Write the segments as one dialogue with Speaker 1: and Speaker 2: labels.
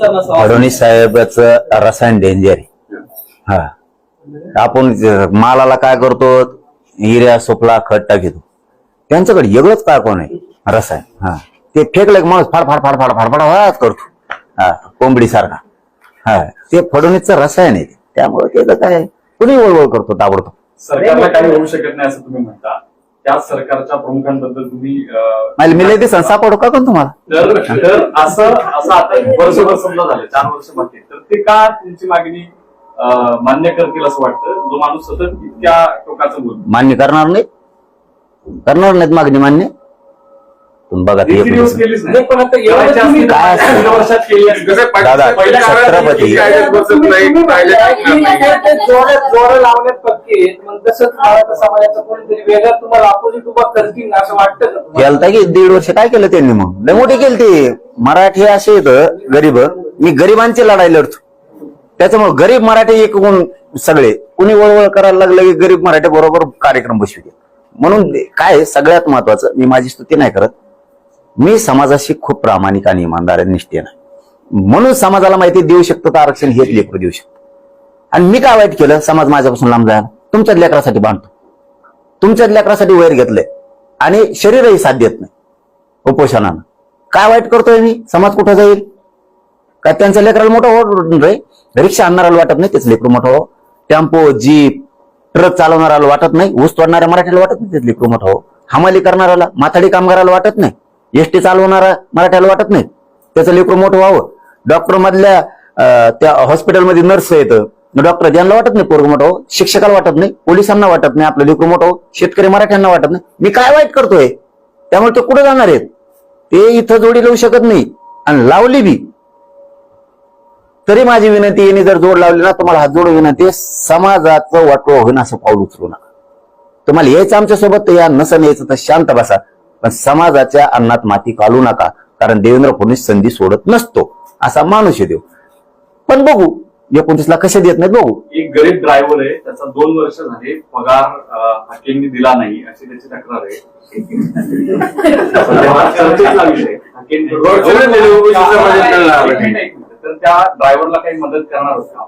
Speaker 1: फडणवीस साहेबाच रसायन डेंजर आहे हा. आपण मालाला काय करतो? हिऱ्या सोपला खत घेतो. त्यांच्याकडे वेगळंच काय कोण आहे? रसायन. हा. ते फेकलं की माणूस फाड फाड फाड फाड फाड फाड करतो. हा. कोंबडी सारखा. हा. ते फडणवीसचं रसायन आहे. ते. त्यामुळे त्याचं काय? कुणी वळवळ करतो ताबडतोब?
Speaker 2: सरकारला काही होऊ शकत नाही असं तुम्ही म्हणता. त्याच सरकारच्या प्रमुखांबद्दल तुम्ही
Speaker 1: मिले ते संस्था पडू का कोण तुम्हाला?
Speaker 2: तर असं असं आता वर्षभर समजा झालं चार वर्ष बाकी. तर ते का तुमची मागणी मान्य करतील असं वाटतं? जो माणूस सतत इतक्या टोकाचं बोलतो.
Speaker 1: मान्य करणार नाही करणार नाहीत मागणी मान्य? बघा ते दादा, छत्रपती-
Speaker 3: का तुम्हाला?
Speaker 1: केलता की दीड वर्ष काय केलं त्यांनी मग? लय मोठी केली ते मराठी असे येत गरीब. मी गरिबांची लढाई लढतो. त्याच्यामुळे गरीब मराठी एक गुण सगळे. कुणी वळवळ करायला लागलं की गरीब मराठी बरोबर कार्यक्रम बसविते म्हणून काय सगळ्यात महत्वाचं मी माझी स्तुती नाही करत. मी समाजाशी खूप प्रामाणिक आणि इमानदार निष्ठेनं म्हणून समाजाला माहिती देऊ शकतो तर आरक्षण हेच लेकरू देऊ शकतो आणि मी काय वाईट केलं? समाज माझ्यापासून लांब जायला. तुमच्याच लेकरासाठी बांधतो. तुमच्याच लेकरासाठी वैर घेतलंय. आणि शरीरही साथ देत नाही. उपोषणानं. काय वाईट करतोय मी? समाज कुठं जाईल? काय त्यांच्या लेकराला मोठं हो रे. रिक्षा आणणाऱ्याला वाटत नाही तेच लेकरू मोठं हो टेम्पो जीप ट्रक चालवणाऱ्याला वाटत नाही. ऊस तोडणाऱ्या मराठीला वाटत नाही तेच लेकरू मोठं हो हमाली करणाऱ्याला माथाडी कामगाराला वाटत नाही. एसटी चालवणारा मराठ्याला वाटत नाही. त्याचं लेकरू मोठं व्हावं. डॉक्टर मधल्या त्या हॉस्पिटलमध्ये नर्स येतं डॉक्टर यांना वाटत नाही पोरग मोठं हो शिक्षकाला वाटत नाही पोलिसांना वाटत नाही आपलं लेकरू मोठं हो शेतकरी मराठ्यांना वाटत नाही. मी काय वाईट करतोय? त्यामुळे ते कुठे जाणार आहेत? ते इथं जोडी लावू शकत नाही. आणि लावली बी. तरी माझी विनंती यांनी जर जोड लावली ना तुम्हाला हात जोड विनंती आहे, समाजाचं वाटव होईन असं पाऊल उचलू नका. तुम्हाला यायचं आमच्यासोबत या नसन यायचं तर शांत बसा. पण समाजाच्या अन्नात माती घालू नका कारण देवेंद्र फडणवीस संधी सोडत नसतो असा माणूस आहे देव पण बघू एकोणतीसला कसे देत नाहीत बघू.
Speaker 2: एक गरीब ड्रायव्हर आहे त्याचा दोन वर्ष झाले पगार अं, हाकेंनी दिला नाही अशी त्याची तक्रार आहे. तर त्या ड्रायव्हरला काही मदत करणार होता.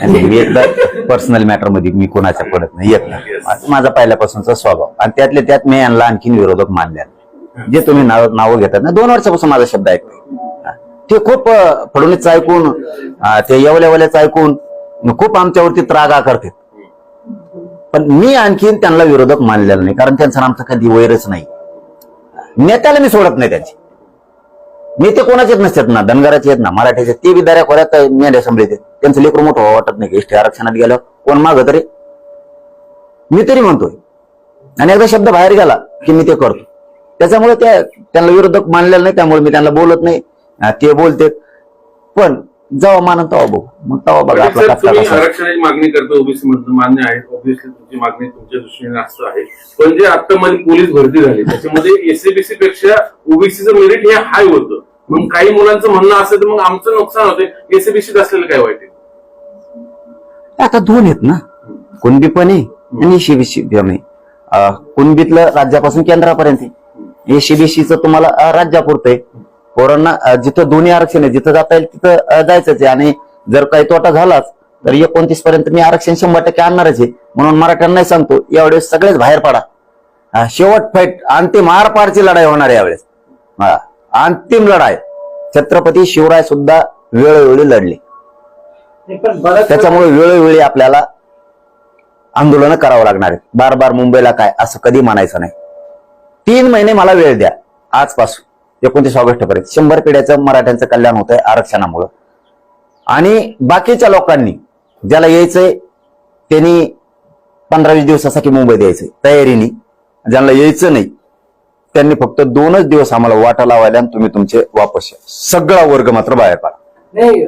Speaker 1: आणि मी एकदा पर्सनल मॅटरमध्ये मी कोणाच्या पडत नाही येत नाही. माझा- पहिल्यापासूनचा स्वभाव. आणि त्यातल्या त्यात मी यांना आणखीन विरोधक मानले नाही. जे तुम्ही नाव नावं घेतात ना दोन वर्षापासून माझा शब्द ऐकतो ते खूप अं, फडणवीसचं ऐकून ते येवल्यावल्याचं ऐकून खूप आमच्यावरती त्रागा करतात पण मी आणखीन त्यांना विरोधक मानलेला नाही कारण त्यांचं आमचं कधी वैरच नाही. नेत्याला मी सोडत नाही त्यांची. नेते कोणाचेच नसतात ना धनगराचे आहेत ना मराठीचे ते बी दऱ्या खोऱ्यात मेंढ्या सांभाळते त्यांचं लेकरू मोठं व्हावं वाटत नाही एसटी आरक्षणात गेलं कोण माग तरी. मी तरी म्हणतोय. आणि एकदा शब्द बाहेर गेला की मी ते करतो. त्याच्यामुळे त्या त्यांना विरोधक मानलेलं नाही त्यामुळे मी त्यांना बोलत नाही. ते बोलते पण जेव्हा मानन तेव्हा बघू. मग तेव्हा बघा आपला
Speaker 4: आरक्षणाची मागणी करता ओबीसी मधून मान्य आहे. ऑब्व्हियसली तुमची मागणी तुमच्या दृष्टीने असं आहे. पण जे आता मध्ये पोलीस भरती झाली त्याच्यामध्ये एसएबीसी पेक्षा ओबीसीचं मेरिट हे हाय होतं. मग काही मुलांचं म्हणणं असेल तर मग आमचं नुकसान होते एसीबीसीत असलेलं काय वाईट आहे?
Speaker 1: आता दोन आहेत ना. कुणबी पण आहे आणि एसीबीसी आहे. कुणबीतलं राज्यापासून केंद्रापर्यंत आहे. एसीबीसीचं तुम्हाला अं, राज्यापुरतं आहे. पोरांना जिथं दोन्ही आरक्षण आहे जिथं जाता येईल तिथं जायचं जायचंच आहे. आणि जर काही तोटा झालाच तर एकोणतीस पर्यंत मी आरक्षण शंभर टक्के आणणारच आहे. म्हणून मराठ्यांनाही सांगतो यावेळेस सगळेच बाहेर पडा. शेवट फाईट अंतिम आरपारची लढाई होणार यावेळेस. हा, अंतिम लढाई. छत्रपती शिवराय सुद्धा वेळोवेळी लढले. त्याच्यामुळे वेळोवेळी आपल्याला आंदोलन करावं लागणार आहे बार बार मुंबईला काय असं कधी म्हणायचं नाही. तीन महिने मला वेळ द्या आजपासून एकोणतीस ऑगस्ट पर्यंत. शंभर पिढ्याचं मराठ्यांचं कल्याण होत आहे आरक्षणामुळं. आणि बाकीच्या लोकांनी ज्याला यायचंय त्यांनी पंधरा वीस दिवसासाठी मुंबईत यायचंय तयारीने ज्यांना यायचं नाही त्यांनी फक्त दोनच दिवस आम्हाला वाटा लावायला आणि तुम्ही तुमचे वापस या. सगळा वर्ग मात्र बाहेर पडा
Speaker 3: नाही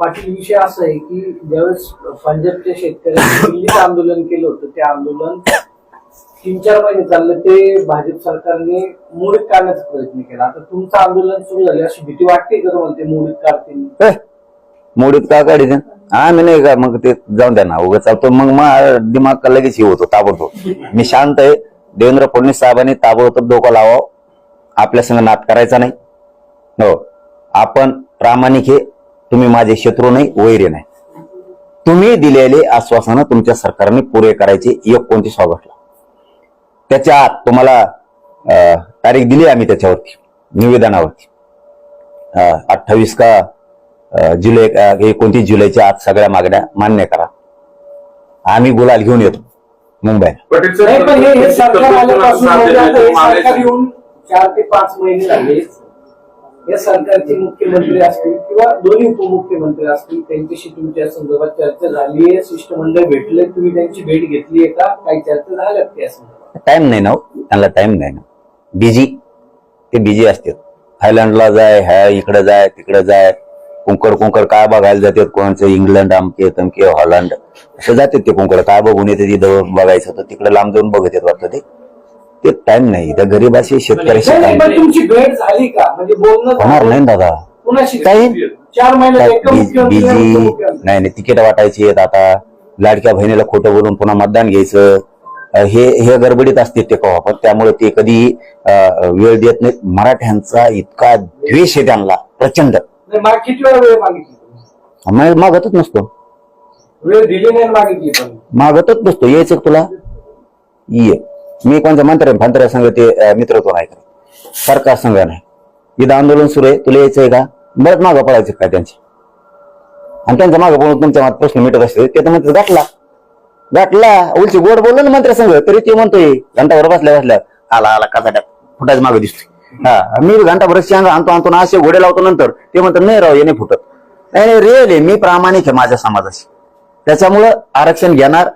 Speaker 3: पाटील विषय असा आहे की ज्यावेळेस पंजाबच्या शेतकऱ्यांनी दिल्लीत आंदोलन केलं होतं ते आंदोलन तीन चार महिने चाललं ते भाजप सरकारने मोडीत काढण्याचा प्रयत्न केला. आता तुमचं आंदोलन सुरू झाले अशी भीती वाटते का तुम्हाला ते मोडीत काढतील?
Speaker 1: मोडीत का द्या आम्ही नाही का मग ते जाऊन द्या ना उगाच चालतो. मग मग दिमाग का लगेच हे होतो ताबडतोब. मी शांत आहे. देवेंद्र फडणवीस साहेबांनी ताबडतोब डोकं लावावं. आपल्या संग नाद करायचा नाही. हो. आपण प्रामाणिक हे तुम्ही माझे शत्रू नाही वैरी नाही. तुम्ही दिलेले आश्वासनं तुमच्या सरकारने पुरे करायचे. एकोणतीस ऑगस्टला. त्याच्या आत तुम्हाला अं, तारीख दिली आम्ही त्याच्यावरती निवेदनावरती. अठ्ठावीस का जुलै एकोणतीस जुलैच्या आत सगळ्या मागण्या मान्य करा. आम्ही गुलाल घेऊन येतो.
Speaker 4: पटेल
Speaker 3: नाही पण हे हे सरकार आल्यापासून
Speaker 4: साथ
Speaker 3: म्हणजे आता
Speaker 4: देण्याचं
Speaker 3: सरकार
Speaker 4: मागायचं.
Speaker 3: येऊन चार ते पाच महिने झाले. या सरकारचे मुख्यमंत्री असतील किंवा दोन्ही उपमुख्यमंत्री असतील त्यांच्याशी तुमच्या संदर्भात चर्चा झाली आहे. शिष्टमंडळ भेटले तुम्ही त्यांची भेट घेतली आहे का? काही चर्चा झाल्यात का या संदर्भात?
Speaker 1: टाइम नाही ना हो. त्यांना टाइम नाही ना. बिझी ते बिझी असतात थायलंडला जाय ह्या इकडे जाय तिकडे जाय. कुंकड कुंकड काय बघायला जातात कोणाचं? इंग्लंड अमके तमके हॉलंड. असे जातात ते कुंकड काय बघून येते तिथं बघायचं तर तिकडे लांब जाऊन बघत येत वाटतं ते. ते टाइम नाही. त्या गरीबाशी शेतकऱ्याशी
Speaker 3: म्हणजे
Speaker 1: होणार? नाही दादा. काही- बिझी. नाही नाही. तिकीट वाटायची आहेत आता. लाडक्या बहिणीला खोटं बोलून पुन्हा मतदान घ्यायचं. हे हे गडबडीत असते ते कवा पण त्यामुळे ते कधी वेळ देत नाहीत. मराठ्यांचा इतका द्वेष आहे त्यांना. प्रचंड.
Speaker 3: नाही, मा- किती वेळा वेळ मागितली?
Speaker 1: आम्ही मागतच नसतो.
Speaker 3: वेळ दिली नाही आणि मागितली पण.
Speaker 1: मागतच नसतो. यायचं का तुला? ये. मी कोणत्या मंत्र्या फांत्र्या संघ ते अं, मित्रत्व नाही करत. सरकार संघ नाही. इथं आंदोलन सुरू आहे. तुला यायचंय का? बरंच मागं पडायचं काय त्यांची? आणि त्यांच्या मागं पडून तुमच्या मात प्रश्न मिटत असते ते तर म्हणतात गाठला. गाठला. उलची गोड बोललो ना मंत्र्या संघ. तरी ते म्हणतोय घंटाभर बसल्या बसल्या आला आला कसा फुटायचं मागं दिसतोय. हा मी घंटाभर शेंग आणतो आणतो ना असे घोडे लावतो नंतर ते म्हणतात नाही राव हे नाही फुटत. नाही नाही रिअल आहे मी प्रामाणिक आहे माझ्या समाजाशी. त्याच्यामुळं आरक्षण घेणार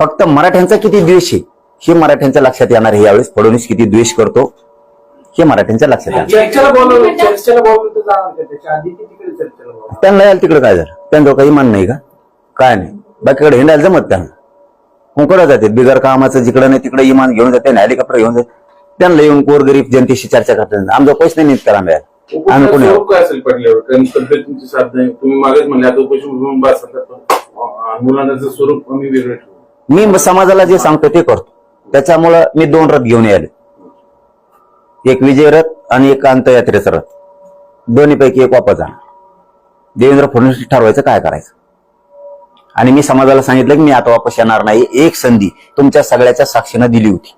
Speaker 1: फक्त मराठ्यांचा किती द्वेष आहे हे मराठ्यांच्या लक्षात येणार आहे. यावेळेस फडणवीस किती द्वेष करतो हे मराठ्यांच्या लक्षात येणार. त्यांना यायला तिकडे काय झालं? त्यांचं काही मान नाही का? काय नाही. बाकीकडे हिंडायला जमत त्यांना. कुंकडं जातात बिगर कामाचं जिकडे नाही तिकडे इमान घेऊन जाते हेलिकॉप्टर घेऊन जाते. त्यांना येऊन गोरगरीब जनतेशी चर्चा करतात. आमचा पैसे नाही करा मिळाला आम्ही पुण्यावर
Speaker 4: स्वरूप काय असेल पडल्यावर कारण तब्येत तुमची साथ नाही. तुम्ही मागेच म्हणले आता उपोषण म्हणून बस आंदोलनाचं स्वरूप आम्ही वेगळं ठेवू.
Speaker 1: मी समाजाला जे सांगतो ते करतो. त्याच्यामुळं मी दोन रथ घेऊन यायले. एक विजय रथ आणि एक अंतयात्रेचा रथ. दोन्हीपैकी एक वापस जाणार देवेंद्र फडणवीस ठरवायचं काय करायचं? आणि मी समाजाला सांगितलं की मी आता वापस येणार नाही. एक संधी तुमच्या सगळ्याच्या साक्षीनं दिली होती.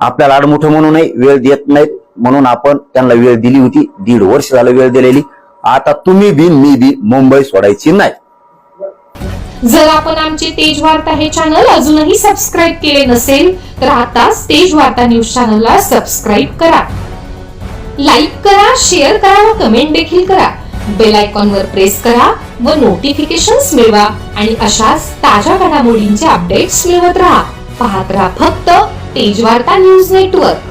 Speaker 1: आपल्याला आडमुठं म्हणू नाही वेळ देत नाहीत. म्हणून आपण त्यांना वेळ दिली होती. दीड वर्ष झालं वेळ दिलेली. आता तुम्ही बी मी बी मुंबई सोडायची नाही.
Speaker 5: जर आपण आमचे तेज वार्ता हे चॅनल अजूनही सबस्क्राईब केले नसेल तर आताच तेज वार्ता न्यूज चॅनलला सबस्क्राईब करा. लाईक करा शेअर करा व कमेंट देखील करा. बेल आयकॉन वर प्रेस करा व नोटिफिकेशन्स मिळवा आणि अशाच ताज्या घडामोडींचे अपडेट्स मिळवत राहा. पाहत राहा फक्त तेजवार्ता न्यूज नेटवर्क.